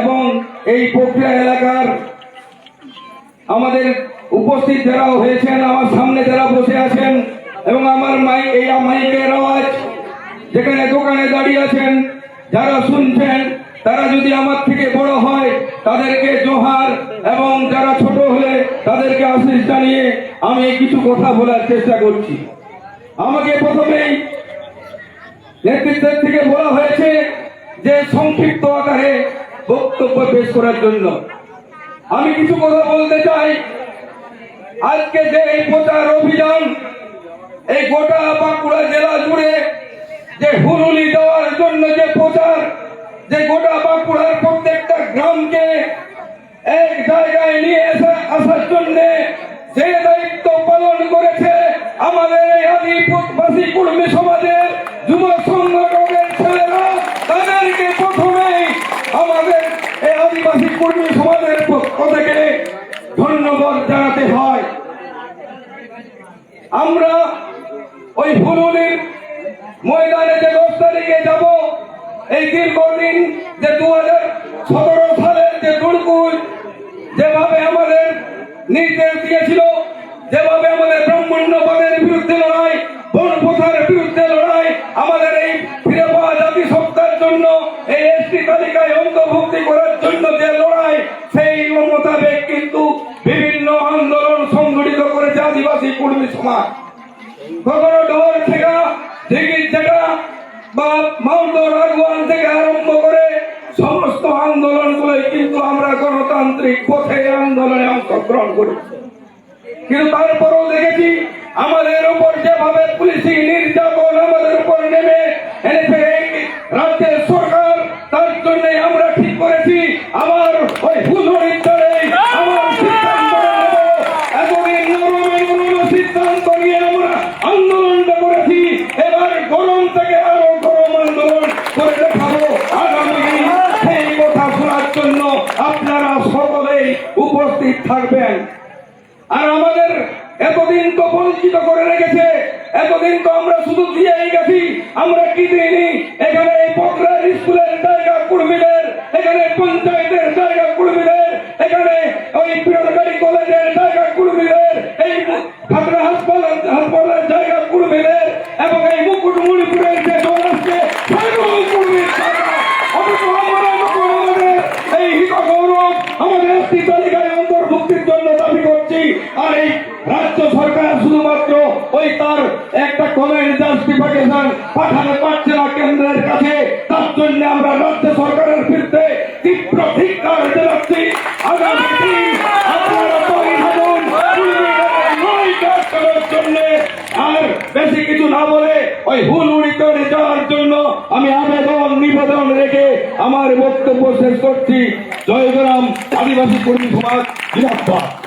এবং এই প্রক্রিয়া এলাকার আমাদের উপস্থিত যারা হয়েছেন, আমার সামনে যারা বসে আছেন, এবং আমার মাই, এই মাইকের আওয়াজ, যেখানে দোকানে দাঁড়িয়ে আছেন, যারা শুনছেন, তারা যদি আমার থেকে বড় হয়, তাদেরকে জোহার এবং যারা ছোট হলে তাদেরকে আশিস জানিয়ে আমি কিছু কথা বলার চেষ্টা করছি। আমাকে প্রথমেই নেতৃত্বের থেকে বলা হয়েছে যে সংক্ষিপ্ত আকারে বক্তব্য পেশ করার জন্য। আমি কিছু কথা বলতে চাই। আজকে যে এই প্রচার অভিযান, এই গোটা বাঁকুড়া জেলা জুড়ে যে হুরুলি দেওয়ার জন্য যে প্রচার, যে গোটা বাঁকুড়ার প্রত্যেকটা গ্রামকে এক জায়গায় নিয়ে আসার জন্য যে দায়িত্ব পালন করেছে আমাদের এই আদিবাসী কর্মী সমাজের যুব সংগঠনের ছেলেরা তাদেরকে প্রথমেই আমাদের এই আদিবাসী কর্মী সমাজের পক্ষ থেকে ধন্যবাদ জানাতে হয় আমরা ওই হুলুলির ময়দানে যে দশ তারিখে যাব, এই দীর্ঘদিন যে দু হাজার সতেরো সালের যে দুর্গুল যেভাবে আমাদের নির্দেশ দিয়েছিল, যেভাবে আমাদের ব্রাহ্মণ্যবাদের বিরুদ্ধে লড়াই বন প্রথার বিরুদ্ধে লড়াই, আমাদের এই ফিরে পাওয়া জাতি সত্তার জন্য এই এসটি তালিকায় অন্তর্ভুক্তি করার কখনো ডোর থেকে থেকে বা মাউন্ট রাগওয়ান থেকে আরম্ভ করে সমস্ত আন্দোলনগুলোই কিন্তু আমরা গণতান্ত্রিক পথে আন্দোলনে অংশগ্রহণ করেছি। কিন্তু তারপরেও দেখেছি, আমাদের উপর যেভাবে পুলিশি নির্যাতন আমাদের উপর নেমে এনেছে রাজ্যের সরকার, তার জন্য আমরা ঠিক করেছি, আবার ওই হুজুরির উপস্থিত থাকবেন। আর আমাদের এতদিন তো বঞ্চিত করে রেখেছে, এতদিন তো আমরা শুধু দিয়েই গেছি, আমরা কি দিইনি? এখানে এই বকরার স্কুলের জায়গা কর্মীদের, এখানে পঞ্চায়েতের জায়গা কর্মীদের, এখানে ওই পিরনগাড়ি কলেজের জায়গা কর্মীদের, এই খাতরা হাসপাতাল হাসপাতালের জায়গা কর্মীদের এবং এই মুকুটমণিপুরের যে দল আসছে সকল কর্মীর জায়গা অথচ আমরা যখন আমাদের এই হিত গৌরব আমাদের একটি তালিকায় অন্তর্ভুক্তির জন্য দাবি করছি আর রাজ্য সরকার শুধুমাত্র ওই তার একটা কমেন্ট জাস্টিফিকেশন পাঠানো পারছে না কেন্দ্রের কাছে। তার জন্য আমরা রাজ্য সরকারের বিরুদ্ধে তীব্র ধিক্কার জানাচ্ছি। আগামী জন্য। আর বেশি কিছু না বলে ওই হুল উড়িতে যাওয়ার জন্য আমি আবেদন, নিবেদন রেখে আমার বক্তব্য শেষ করছি। জয়গ্রাম আদিবাসী কর্মী সমাজ জিন্দাবাদ